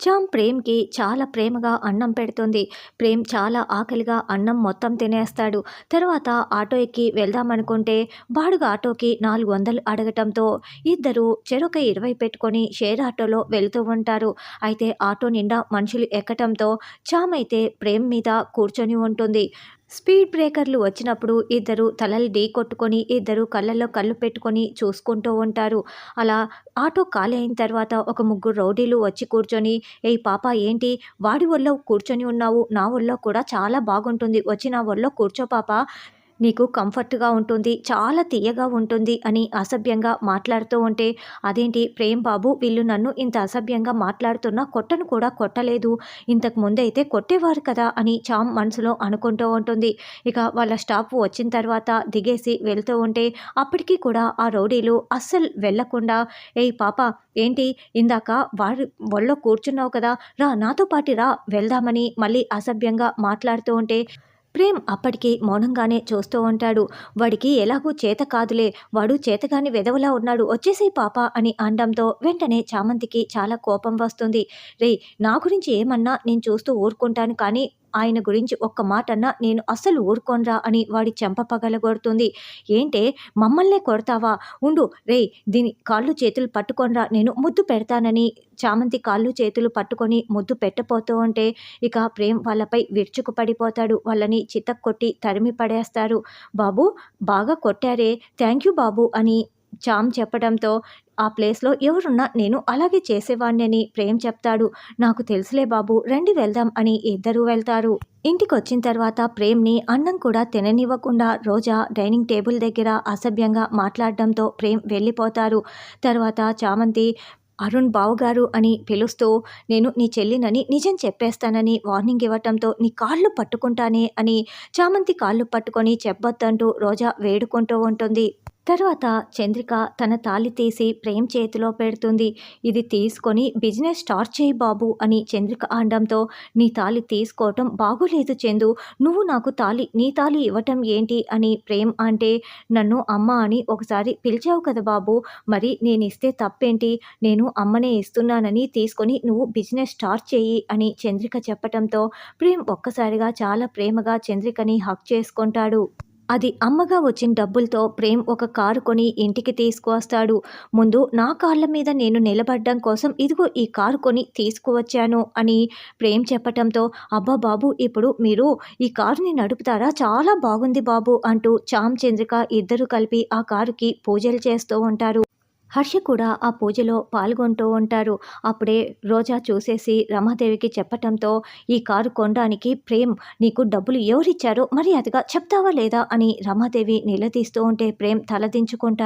చామ్ ప్రేమ్కి చాలా ప్రేమగా అన్నం పెడుతుంది. ప్రేమ్ చాలా ఆకలిగా అన్నం మొత్తం తినేస్తాడు. తర్వాత ఆటో ఎక్కి వెళ్దామనుకుంటే బాడుగ ఆటోకి నాలుగు వందలు అడగటంతో ఇద్దరు చెరొక ఇరవై పెట్టుకొని షేర్ ఆటోలో వెళుతూ ఉంటారు. అయితే ఆటో నిండా మనుషులు ఎక్కటంతో చామ్ అయితే ప్రేమ్ మీద కూర్చొని ఉంటుంది. స్పీడ్ బ్రేకర్లు వచ్చినప్పుడు ఇద్దరు తలలు ఢీ కొట్టుకొని ఇద్దరు కళ్ళల్లో కళ్ళు పెట్టుకొని చూసుకుంటూ ఉంటారు. అలా ఆటో ఖాళీ అయిన తర్వాత ఒక ముగ్గురు రౌడీలు వచ్చి కూర్చొని ఏ పాప ఏంటి? వాడి ఒళ్ళో కూర్చొని ఉన్నావు. నా ఒళ్ళో కూడా చాలా బాగుంటుంది. వచ్చి నా ఒళ్ళో కూర్చో పాప. నీకు కంఫర్ట్గా ఉంటుంది చాలా తీయగా ఉంటుంది అని అసభ్యంగా మాట్లాడుతూ ఉంటే అదేంటి ప్రేమ్ బాబు వీళ్ళు నన్ను ఇంత అసభ్యంగా మాట్లాడుతున్నా కొట్టను కూడా కొట్టలేదు. ఇంతకు ముందైతే కొట్టేవారు కదా అని చామ్ మనసులో అనుకుంటూ ఉంటుంది. ఇక వాళ్ళ స్టాఫ్ వచ్చిన తర్వాత దిగేసి వెళ్తూ ఉంటే అప్పటికి కూడా ఆ రౌడీలు అస్సలు వెళ్ళకుండా ఏయ్ పాప ఏంటి ఇందాక వారి ఒళ్ళో కూర్చున్నావు కదా రా నాతో పాటు రా వెళ్దామని మళ్ళీ అసభ్యంగా మాట్లాడుతూ ఉంటే ప్రేమ్ అప్పటికి మౌనంగానే చూస్తూ ఉంటాడు. వాడికి ఎలాగూ చేత కాదులే వాడు చేతగాని వెదవలా ఉన్నాడు వచ్చేసి పాప అని అనడంతో వెంటనే చామంతికి చాలా కోపం వస్తుంది. రే నా గురించి ఏమన్నా నేను చూస్తూ ఊరుకుంటాను కానీ ఆయన గురించి ఒక్క మాట అన్నా నేను అస్సలు ఊరుకోనరా అని వాడి చెంప పగలగొడుతుంది. ఏంటే మమ్మల్నే కొడతావా? ఉండు రే దీని కాళ్ళు చేతులు పట్టుకొనరా. నేను ముద్దు పెడతానని చామంతి కాళ్ళు చేతులు పట్టుకొని ముద్దు పెట్టపోతూ ఉంటే ఇక ప్రేమ్ వాళ్ళపై విరుచుకు పడిపోతాడు. వాళ్ళని చితక్కొట్టి తరిమి పడేస్తారు. బాబు బాగా కొట్టారే. థ్యాంక్ యూ బాబు అని చామ్ చెప్పడంతో ఆ ప్లేస్లో ఎవరున్నా నేను అలాగే చేసేవాడిని ప్రేమ్ చెప్తాడు. నాకు తెలుసులే బాబు రండి వెళ్దాం అని ఇద్దరూ వెళ్తారు. ఇంటికి వచ్చిన తర్వాత ప్రేమ్ని అన్నం కూడా తిననివ్వకుండా రోజా డైనింగ్ టేబుల్ దగ్గర అసభ్యంగా మాట్లాడడంతో ప్రేమ్ వెళ్ళిపోతారు. తర్వాత చామంతి అరుణ్ బావుగారు అని పిలుస్తూ నేను నీ చెల్లినని నిజం చెప్పేస్తానని వార్నింగ్ ఇవ్వటంతో నీ కాళ్ళు పట్టుకుంటానే అని చామంతి కాళ్ళు పట్టుకొని చెప్పొద్దంటూ రోజా వేడుకుంటూ ఉంటుంది. తర్వాత చంద్రిక తన తాళి తీసి ప్రేమ్ చేతిలో పెడుతుంది. ఇది తీసుకొని బిజినెస్ స్టార్ట్ చేయి బాబు అని చంద్రిక అనడంతో నీ తాళి తీసుకోవటం బాగోలేదు చందు. నువ్వు నాకు తాళి నీ తాళి ఇవ్వటం ఏంటి అని ప్రేమ్ అంటే నన్ను అమ్మ అని ఒకసారి పిలిచావు కదా బాబు. మరి నేను ఇస్తే తప్పేంటి? నేను అమ్మనే ఇస్తున్నానని తీసుకొని నువ్వు బిజినెస్ స్టార్ట్ చేయి అని చంద్రిక చెప్పటంతో ప్రేమ్ ఒక్కసారిగా చాలా ప్రేమగా చంద్రికని హక్ చేసుకుంటాడు. అది అమ్మగా వచ్చిన డబ్బులతో ప్రేమ్ ఒక కారు కొని ఇంటికి తీసుకువస్తాడు. ముందు నా కార్ల మీద నేను నిలబడ్డం కోసం ఇదిగో ఈ కారు కొని తీసుకువచ్చాను అని ప్రేమ్ చెప్పటంతో అబ్బా బాబు ఇప్పుడు మీరు ఈ కారుని నడుపుతారా? చాలా బాగుంది బాబు అంటూ చామ్ చంద్రిక ఇద్దరు కలిపి ఆ కారుకి పూజలు చేస్తూ ఉంటారు. హర్ష కూడా ఆ పూజలో పాల్గొంటూ ఉంటారు. అప్పుడే రోజా చూసేసి రమాదేవికి చెప్పటంతో ఈ కారు కొనడానికి ప్రేమ్ నీకు డబ్బులు ఎవరిచ్చారో? మర్యాదగా చెప్తావా లేదా? అని రమాదేవి నిలదీస్తూ ఉంటే ప్రేమ్ తలదించుకుంటాడు.